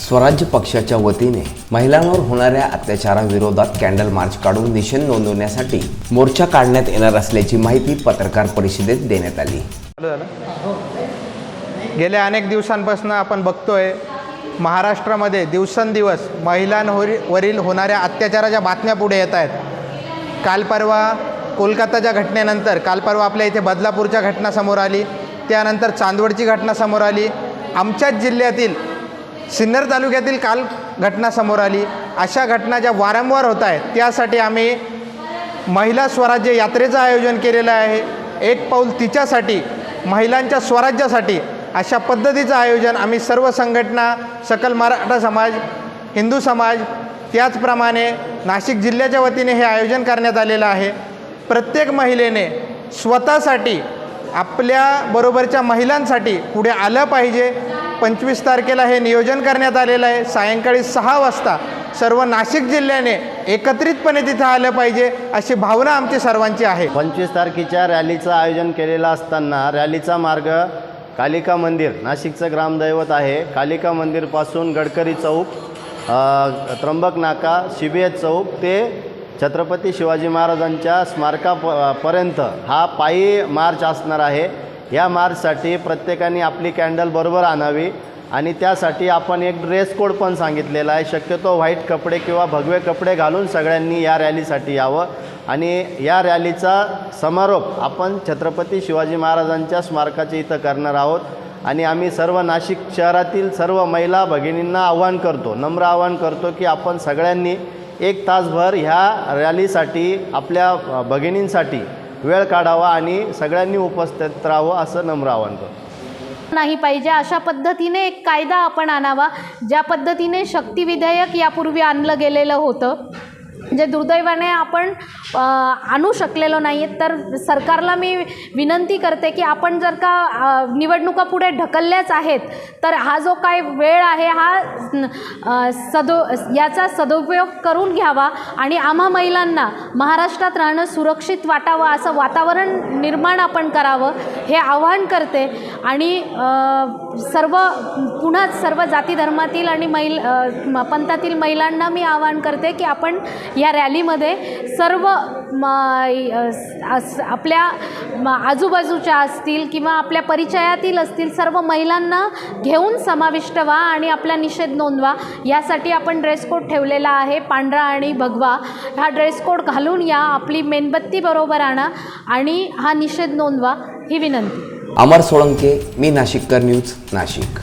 स्वराज्य पक्षाच्या वतीने महिलांवर होणाऱ्या अत्याचाराविरोधात कॅन्डल मार्च काढून निषेध नोंदवण्यासाठी मोर्चा काढण्यात येणार असल्याची माहिती पत्रकार परिषदेत देण्यात आली. गेल्या अनेक दिवसांपासून आपण बघतोय महाराष्ट्रामध्ये दिवसेंदिवस महिलांवरील होणाऱ्या अत्याचाराच्या बातम्या पुढे येत आहेत. काल परवा कोलकाताच्या घटनेनंतर काल परवा आपल्या इथे बदलापूरच्या घटना समोर आली त्यानंतर चांदवडची घटना समोर आली. आमच्याच जिल्ह्यातील सिन्नर तालुक्यातील काल घटना समोर आली. अशा घटना ज्या वारंवार होत आहेत त्यासाठी आम्ही महिला स्वराज्य यात्रेचं आयोजन केलेलं आहे. एक पाऊल तिच्यासाठी महिलांच्या स्वराज्यासाठी अशा पद्धतीचं आयोजन आम्ही सर्व संघटना सकल मराठा समाज हिंदू समाज त्याचप्रमाणे नाशिक जिल्ह्याच्या वतीने हे आयोजन करण्यात आलेलं आहे. प्रत्येक महिलेने स्वतःसाठी आपल्या बरोबरच्या महिलांसाठी पुढे आलं पाहिजे. पंचवीस तारखेला हे नियोजन करण्यात आलेलं आहे. सायंकाळी सहा वाजता सर्व नाशिक जिल्ह्याने एकत्रितपणे तिथं आलं पाहिजे अशी भावना आमची सर्वांची आहे. पंचवीस तारखेच्या रॅलीचं आयोजन केलेलं असताना रॅलीचा मार्ग कालिका मंदिर नाशिकचं ग्रामदैवत आहे. कालिका मंदिरपासून गडकरी चौक त्र्यंबक नाका शिबियत चौक ते छत्रपती शिवाजी महाराजांच्या स्मारकापर्यंत हा पायी मार्च असणार आहे. या मार्चसाठी प्रत्येकाने आपली कॅन्डल बरोबर आणावी आणि त्यासाठी आपण एक ड्रेस कोड पण सांगितलेला आहे. शक्यतो व्हाईट कपडे किंवा भगवे कपडे घालून सगळ्यांनी या रॅलीसाठी यावं. आणि या रॅलीचा समारोप आपण छत्रपती शिवाजी महाराजांच्या स्मारकाच्या इथं करणार आहोत. आणि आम्ही सर्व नाशिक शहरातील सर्व महिला भगिनींना आव्हान करतो नम्र आव्हान करतो की आपण सगळ्यांनी एक तासभर ह्या रॅलीसाठी आपल्या भगिनींसाठी वेळ काढावा आणि सगळ्यांनी उपस्थित राहावं असं नम्र आवाहन करतो. नाही पाहिजे अशा पद्धतीने एक कायदा आपण आणावा. ज्या पद्धतीने शक्ती विधेयक यापूर्वी आणलं गेलेलं होतं. जे दुर्दैवाने आपण आणू शकलेलो नाही आहेत तर सरकारला मी विनंती करते की आपण जर का निवडणुका पुढे ढकलल्याच आहेत तर हा जो काय वेळ आहे हा सदो याचा सदुपयोग करून घ्यावा आणि आम्हा महिलांना महाराष्ट्रात राहणं सुरक्षित वाटावं असं वातावरण निर्माण आपण करावं हे आव्हान करते. आणि सर्व पुन्हा सर्व जाती धर्मातील आणि महिल म- पंथातील महिलांना मी आवाहन करते की आपण या रॅलीमध्ये सर्व म, आपल्या म, आजूबाजूच्या असतील किंवा आपल्या परिचयातील असतील सर्व महिलांना घेऊन समाविष्ट व्हा आणि आपला निषेध नोंदवा. यासाठी आपण ड्रेस कोड ठेवलेला आहे पांढरा आणि भगवा. हा ड्रेस कोड घालून या आपली मेणबत्ती बरोबर आणा आणि हा निषेध नोंदवा. ही विनंती. अमर सोळंके मी नाशिककर न्यूज नाशिक.